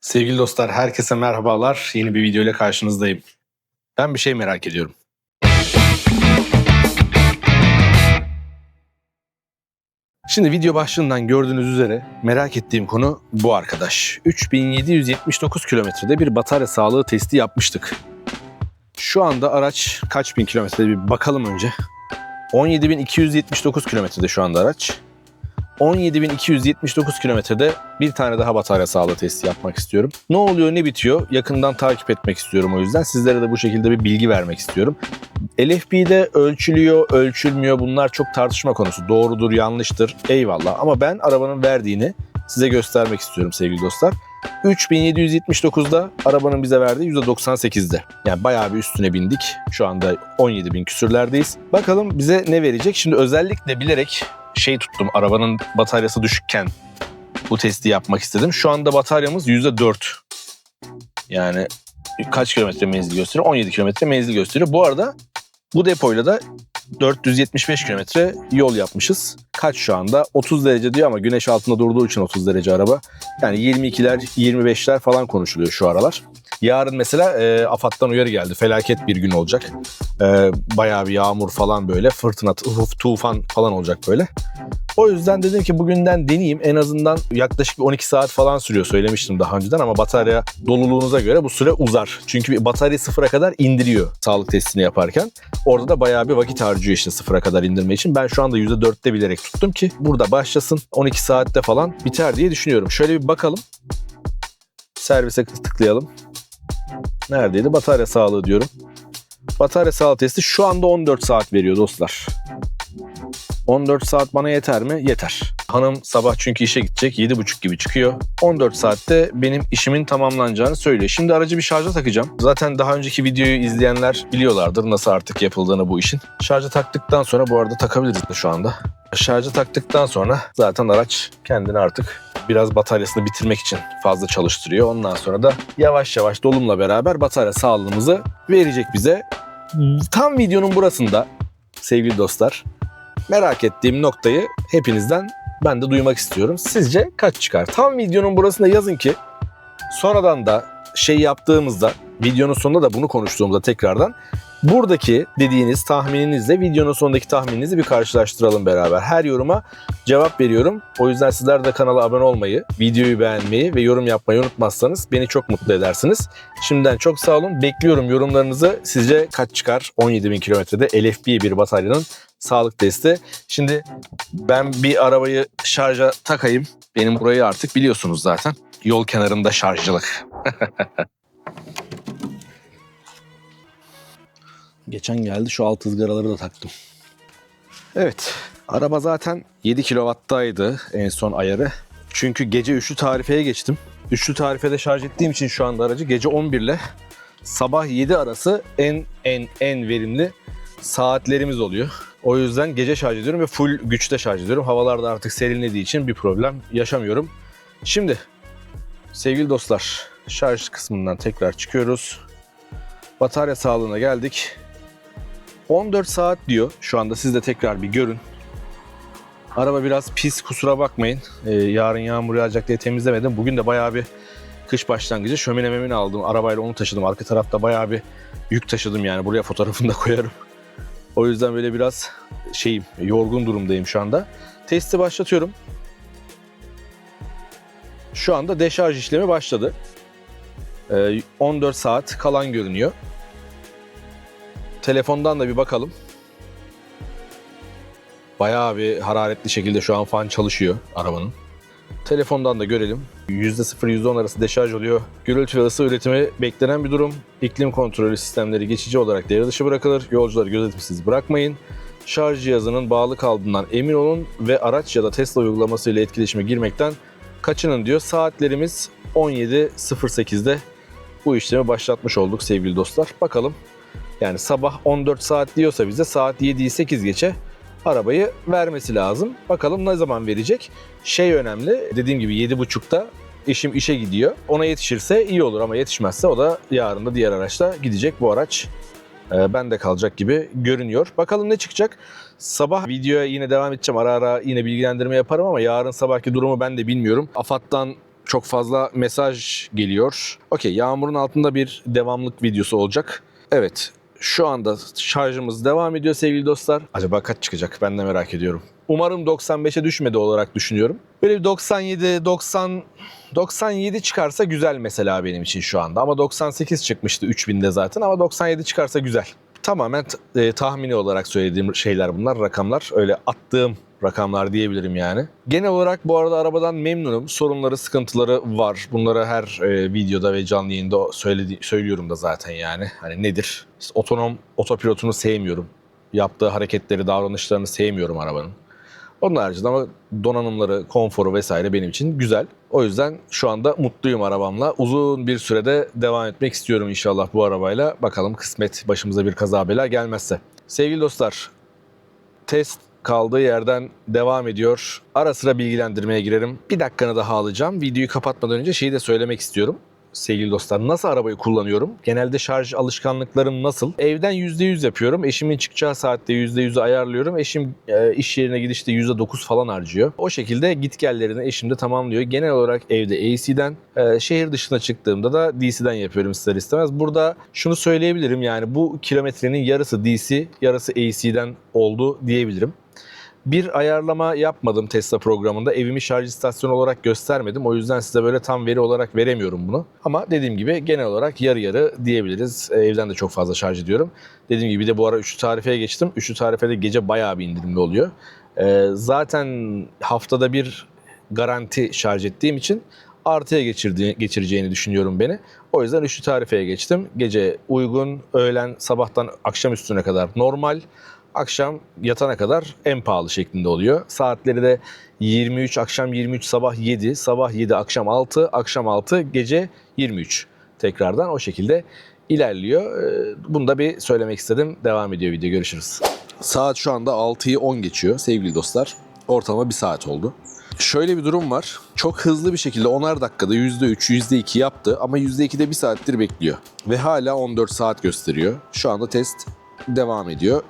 Sevgili dostlar, herkese merhabalar. Yeni bir video ile karşınızdayım. Ben bir şey merak ediyorum. Şimdi video başlığından gördüğünüz üzere merak ettiğim konu bu arkadaş. 3779 kilometrede bir batarya sağlığı testi yapmıştık. Şu anda araç kaç bin kilometrede bir bakalım önce. 17.279 kilometrede şu anda araç. 17.279 kilometrede bir tane daha batarya sağlığı testi yapmak istiyorum. Ne oluyor ne bitiyor yakından takip etmek istiyorum o yüzden. Sizlere de bu şekilde bir bilgi vermek istiyorum. LFP'de ölçülüyor, ölçülmüyor bunlar çok tartışma konusu. Doğrudur, yanlıştır eyvallah ama ben arabanın verdiğini size göstermek istiyorum sevgili dostlar. 3779'da arabanın bize verdiği %98'de. Yani bayağı bir üstüne bindik. Şu anda 17.000 küsürlerdeyiz. Bakalım bize ne verecek? Şimdi özellikle bilerek şey tuttum. Arabanın bataryası düşükken bu testi yapmak istedim. Şu anda bataryamız %4. Yani kaç kilometre menzil gösteriyor? 17 kilometre menzil gösteriyor. Bu arada bu depoyla da 475 kilometre yol yapmışız. Kaç şu anda? 30 derece diyor ama güneş altında durduğu için 30 derece araba. Yani 22'ler 25'ler falan konuşuluyor şu aralar. Yarın mesela e, AFAD'dan uyarı geldi. Felaket bir gün olacak. E, bayağı bir yağmur falan böyle. Fırtına, tuf- tufan falan olacak böyle. O yüzden dedim ki bugünden deneyeyim. En azından yaklaşık bir 12 saat falan sürüyor söylemiştim daha önceden ama batarya doluluğunuza göre bu süre uzar. Çünkü bir batarya sıfıra kadar indiriyor sağlık testini yaparken. Orada da bayağı bir vakit harcıyor işte sıfıra kadar indirme için. Ben şu anda %4'te bilerek tuttum ki burada başlasın 12 saatte falan biter diye düşünüyorum. Şöyle bir bakalım. Servise tıklayalım. Neredeydi? Batarya sağlığı diyorum. Batarya sağlığı testi şu anda 14 saat veriyor dostlar. 14 saat bana yeter mi? Yeter. Hanım sabah çünkü işe gidecek. 7.30 gibi çıkıyor. 14 saatte benim işimin tamamlanacağını söylüyor. Şimdi aracı bir şarja takacağım. Zaten daha önceki videoyu izleyenler biliyorlardır nasıl artık yapıldığını bu işin. Şarja taktıktan sonra bu arada takabiliriz de şu anda. Şarja taktıktan sonra zaten araç kendini artık biraz bataryasını bitirmek için fazla çalıştırıyor. Ondan sonra da yavaş yavaş dolumla beraber batarya sağlığımızı verecek bize. Tam videonun burasında sevgili dostlar merak ettiğim noktayı hepinizden ben de duymak istiyorum. Sizce kaç çıkar? Tam videonun burasında yazın ki sonradan da şey yaptığımızda videonun sonunda da bunu konuştuğumuzda tekrardan buradaki dediğiniz tahmininizle videonun sonundaki tahmininizi bir karşılaştıralım beraber. Her yoruma cevap veriyorum. O yüzden sizler de kanala abone olmayı, videoyu beğenmeyi ve yorum yapmayı unutmazsanız beni çok mutlu edersiniz. Şimdiden çok sağ olun. Bekliyorum yorumlarınızı. Sizce kaç çıkar 17.000 kilometrede LFP bir bataryanın sağlık testi. Şimdi ben bir arabayı şarja takayım. Benim burayı artık biliyorsunuz zaten. Yol kenarında şarjcılık. Geçen geldi şu alt ızgaraları da taktım. Evet. Araba zaten 7 kW'taydı en son ayarı. Çünkü gece üçlü tarifeye geçtim. Üçlü tarifede şarj ettiğim için şu anda aracı gece 11 ile sabah 7 arası en en en verimli saatlerimiz oluyor. O yüzden gece şarj ediyorum ve full güçte şarj ediyorum. Havalar da artık serinlediği için bir problem yaşamıyorum. Şimdi sevgili dostlar şarj kısmından tekrar çıkıyoruz. Batarya sağlığına geldik. 14 saat diyor. Şu anda siz de tekrar bir görün. Araba biraz pis kusura bakmayın. Ee, yarın yağmur yağacak diye temizlemedim. Bugün de bayağı bir kış başlangıcı şömine memini aldım. Arabayla onu taşıdım. Arka tarafta bayağı bir yük taşıdım yani. Buraya fotoğrafını da koyarım. O yüzden böyle biraz şeyim, yorgun durumdayım şu anda. Testi başlatıyorum. Şu anda deşarj işlemi başladı. Ee, 14 saat kalan görünüyor. Telefondan da bir bakalım. Bayağı bir hararetli şekilde şu an fan çalışıyor arabanın. Telefondan da görelim. %0 %10 arası deşarj oluyor. Gürültü ve ısı üretimi beklenen bir durum. İklim kontrolü sistemleri geçici olarak devre dışı bırakılır. Yolcuları gözetimsiz bırakmayın. Şarj cihazının bağlı kaldığından emin olun ve araç ya da Tesla uygulaması ile etkileşime girmekten kaçının diyor. Saatlerimiz 17.08'de bu işlemi başlatmış olduk sevgili dostlar. Bakalım yani sabah 14 saat diyorsa bize saat 7'yi 8 geçe arabayı vermesi lazım. Bakalım ne zaman verecek? Şey önemli. Dediğim gibi 7.30'da eşim işe gidiyor. Ona yetişirse iyi olur ama yetişmezse o da yarın da diğer araçla gidecek bu araç. E, bende kalacak gibi görünüyor. Bakalım ne çıkacak? Sabah videoya yine devam edeceğim. Ara ara yine bilgilendirme yaparım ama yarın sabahki durumu ben de bilmiyorum. AFAD'dan çok fazla mesaj geliyor. Okey yağmurun altında bir devamlık videosu olacak. Evet şu anda şarjımız devam ediyor sevgili dostlar. Acaba kaç çıkacak ben de merak ediyorum. Umarım 95'e düşmedi olarak düşünüyorum. Böyle bir 97, 90, 97 çıkarsa güzel mesela benim için şu anda. Ama 98 çıkmıştı 3000'de zaten ama 97 çıkarsa güzel. Tamamen e, tahmini olarak söylediğim şeyler bunlar, rakamlar. Öyle attığım rakamlar diyebilirim yani. Genel olarak bu arada arabadan memnunum. Sorunları, sıkıntıları var. Bunları her e, videoda ve canlı yayında söyledi, söylüyorum da zaten yani. Hani nedir? İşte otonom otopilotunu sevmiyorum. Yaptığı hareketleri, davranışlarını sevmiyorum arabanın. Onun haricinde ama donanımları, konforu vesaire benim için güzel. O yüzden şu anda mutluyum arabamla. Uzun bir sürede devam etmek istiyorum inşallah bu arabayla. Bakalım kısmet başımıza bir kaza bela gelmezse. Sevgili dostlar, test kaldığı yerden devam ediyor. Ara sıra bilgilendirmeye girerim. Bir dakikanı daha alacağım. Videoyu kapatmadan önce şeyi de söylemek istiyorum. Sevgili dostlar nasıl arabayı kullanıyorum? Genelde şarj alışkanlıklarım nasıl? Evden %100 yapıyorum. Eşimin çıkacağı saatte %100'ü ayarlıyorum. Eşim e, iş yerine gidişte %9 falan harcıyor. O şekilde gitgellerini eşim de tamamlıyor. Genel olarak evde AC'den, e, şehir dışına çıktığımda da DC'den yapıyorum ister istemez. Burada şunu söyleyebilirim yani bu kilometrenin yarısı DC, yarısı AC'den oldu diyebilirim. Bir ayarlama yapmadım Tesla programında. Evimi şarj istasyonu olarak göstermedim. O yüzden size böyle tam veri olarak veremiyorum bunu. Ama dediğim gibi genel olarak yarı yarı diyebiliriz. E, Evden de çok fazla şarj ediyorum. Dediğim gibi de bu ara üçlü tarifeye geçtim. Üçlü tarifede gece bayağı bir indirimli oluyor. E, Zaten haftada bir garanti şarj ettiğim için artıya geçireceğini düşünüyorum beni. O yüzden üçlü tarifeye geçtim. Gece uygun, öğlen, sabahtan akşam üstüne kadar normal akşam yatana kadar en pahalı şeklinde oluyor. Saatleri de 23 akşam 23 sabah 7, sabah 7 akşam 6, akşam 6 gece 23 tekrardan o şekilde ilerliyor. Ee, Bunu da bir söylemek istedim. Devam ediyor video görüşürüz. Saat şu anda 6'yı 10 geçiyor sevgili dostlar. Ortalama bir saat oldu. Şöyle bir durum var. Çok hızlı bir şekilde 10'ar dakikada %3, %2 yaptı ama %2'de bir saattir bekliyor. Ve hala 14 saat gösteriyor. Şu anda test devam ediyor.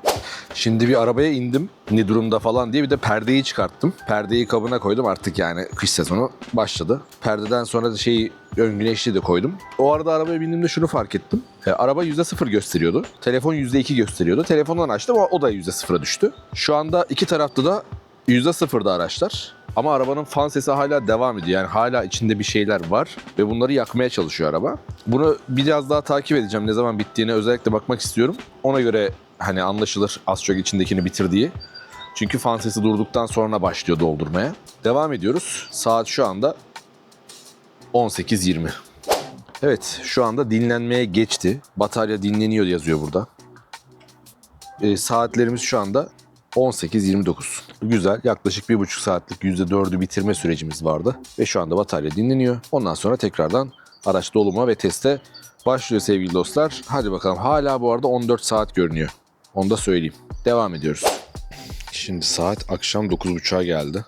Şimdi bir arabaya indim. Ne durumda falan diye bir de perdeyi çıkarttım. Perdeyi kabına koydum artık yani kış sezonu başladı. Perdeden sonra da şeyi ön güneşli de koydum. O arada arabaya bindiğimde şunu fark ettim. E, araba %0 gösteriyordu. Telefon %2 gösteriyordu. Telefondan açtım ama o da %0'a düştü. Şu anda iki tarafta da %0'da araçlar. Ama arabanın fan sesi hala devam ediyor. Yani hala içinde bir şeyler var ve bunları yakmaya çalışıyor araba. Bunu biraz daha takip edeceğim. Ne zaman bittiğine özellikle bakmak istiyorum. Ona göre hani anlaşılır az çok içindekini bitirdiği. Çünkü fan sesi durduktan sonra başlıyor doldurmaya. Devam ediyoruz. Saat şu anda 18.20. Evet şu anda dinlenmeye geçti. Batarya dinleniyor yazıyor burada. E, saatlerimiz şu anda 18.29. Güzel. Yaklaşık bir buçuk saatlik %4'ü bitirme sürecimiz vardı. Ve şu anda batarya dinleniyor. Ondan sonra tekrardan araç doluma ve teste başlıyor sevgili dostlar. Hadi bakalım. Hala bu arada 14 saat görünüyor. Onu da söyleyeyim. Devam ediyoruz. Şimdi saat akşam 9.30'a geldi.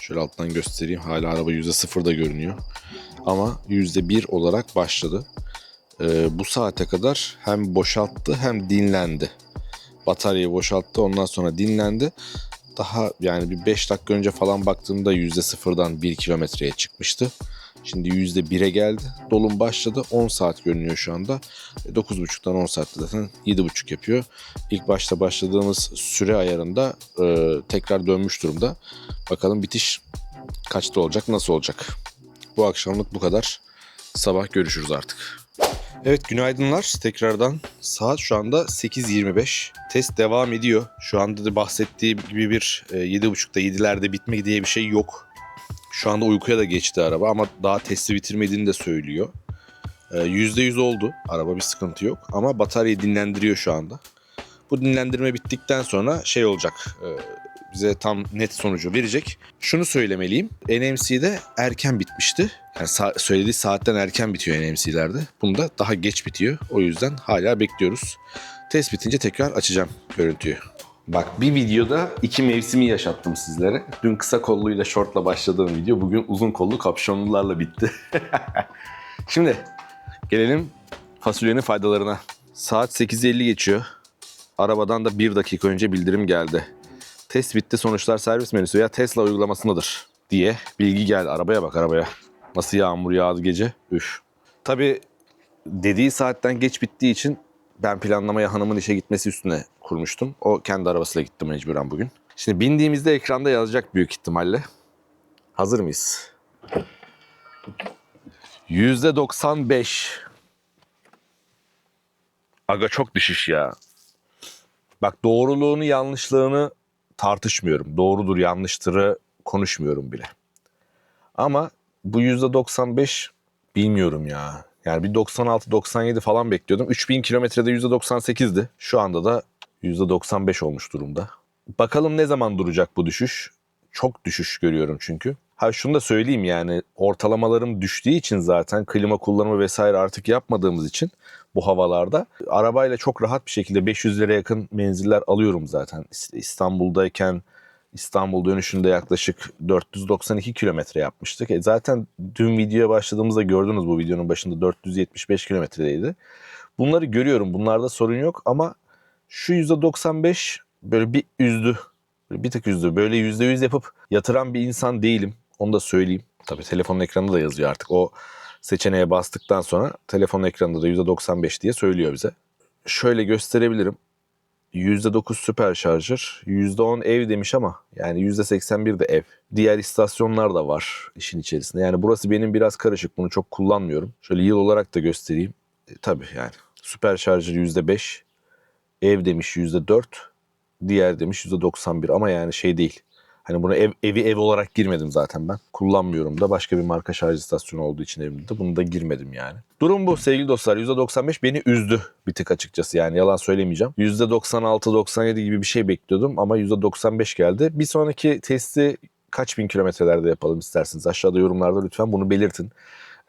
Şöyle alttan göstereyim. Hala araba %0'da görünüyor. Ama %1 olarak başladı. Ee, bu saate kadar hem boşalttı hem dinlendi bataryayı boşalttı. Ondan sonra dinlendi. Daha yani bir 5 dakika önce falan baktığımda %0'dan 1 kilometreye çıkmıştı. Şimdi %1'e geldi. Dolum başladı. 10 saat görünüyor şu anda. E, 9.30'dan 10 saatte zaten 7.5 yapıyor. İlk başta başladığımız süre ayarında e, tekrar dönmüş durumda. Bakalım bitiş kaçta olacak, nasıl olacak? Bu akşamlık bu kadar. Sabah görüşürüz artık. Evet günaydınlar tekrardan. Saat şu anda 8.25. Test devam ediyor. Şu anda da bahsettiğim gibi bir e, 7.30'da 7'lerde bitmek diye bir şey yok. Şu anda uykuya da geçti araba ama daha testi bitirmediğini de söylüyor. E, %100 oldu. Araba bir sıkıntı yok ama bataryayı dinlendiriyor şu anda. Bu dinlendirme bittikten sonra şey olacak. Bize tam net sonucu verecek. Şunu söylemeliyim. NMC'de erken bitmişti. Yani sa- söylediği saatten erken bitiyor NMC'lerde. Bunda daha geç bitiyor. O yüzden hala bekliyoruz. Test bitince tekrar açacağım görüntüyü. Bak bir videoda iki mevsimi yaşattım sizlere. Dün kısa kolluyla şortla başladığım video bugün uzun kollu kapşonlularla bitti. Şimdi gelelim fasulyenin faydalarına. Saat 8.50 geçiyor. Arabadan da bir dakika önce bildirim geldi. Test bitti sonuçlar servis menüsü veya Tesla uygulamasındadır diye bilgi geldi. Arabaya bak arabaya. Nasıl yağmur yağdı gece? Üf. Tabii dediği saatten geç bittiği için ben planlamaya hanımın işe gitmesi üstüne kurmuştum. O kendi arabasıyla gitti mecburen bugün. Şimdi bindiğimizde ekranda yazacak büyük ihtimalle. Hazır mıyız? %95. Aga çok düşüş ya. Bak doğruluğunu yanlışlığını tartışmıyorum. Doğrudur yanlıştırı konuşmuyorum bile. Ama bu %95 bilmiyorum ya. Yani bir 96-97 falan bekliyordum. 3000 kilometrede %98'di. Şu anda da %95 olmuş durumda. Bakalım ne zaman duracak bu düşüş? Çok düşüş görüyorum çünkü. Ha şunu da söyleyeyim yani ortalamalarım düştüğü için zaten klima kullanımı vesaire artık yapmadığımız için bu havalarda arabayla çok rahat bir şekilde 500 liraya yakın menziller alıyorum zaten. İst- İstanbul'dayken İstanbul dönüşünde yaklaşık 492 kilometre yapmıştık. E zaten dün videoya başladığımızda gördünüz bu videonun başında 475 kilometredeydi. Bunları görüyorum. Bunlarda sorun yok ama şu %95 böyle bir üzdü. Bir tık üzdü. Böyle %100 yapıp yatıran bir insan değilim. Onu da söyleyeyim. Tabii telefonun ekranında da yazıyor artık. O seçeneğe bastıktan sonra telefonun ekranında da %95 diye söylüyor bize. Şöyle gösterebilirim. %9 süper şarjır, %10 ev demiş ama yani %81 de ev. Diğer istasyonlar da var işin içerisinde. Yani burası benim biraz karışık. Bunu çok kullanmıyorum. Şöyle yıl olarak da göstereyim. E, tabii yani süper şarjır %5, ev demiş %4, diğer demiş %91 ama yani şey değil. Hani bunu ev, evi ev olarak girmedim zaten ben. Kullanmıyorum da başka bir marka şarj istasyonu olduğu için evimde. Bunu da girmedim yani. Durum bu sevgili dostlar. %95 beni üzdü bir tık açıkçası yani yalan söylemeyeceğim. %96-97 gibi bir şey bekliyordum ama %95 geldi. Bir sonraki testi kaç bin kilometrelerde yapalım isterseniz aşağıda yorumlarda lütfen bunu belirtin.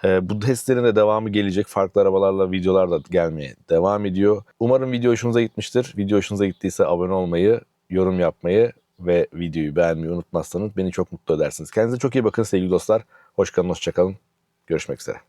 Ee, bu testlerin de devamı gelecek. Farklı arabalarla videolar da gelmeye devam ediyor. Umarım video hoşunuza gitmiştir. Video hoşunuza gittiyse abone olmayı, yorum yapmayı ve videoyu beğenmeyi unutmazsanız beni çok mutlu edersiniz. Kendinize çok iyi bakın sevgili dostlar. Hoş kalın, hoşça kalın. Görüşmek üzere.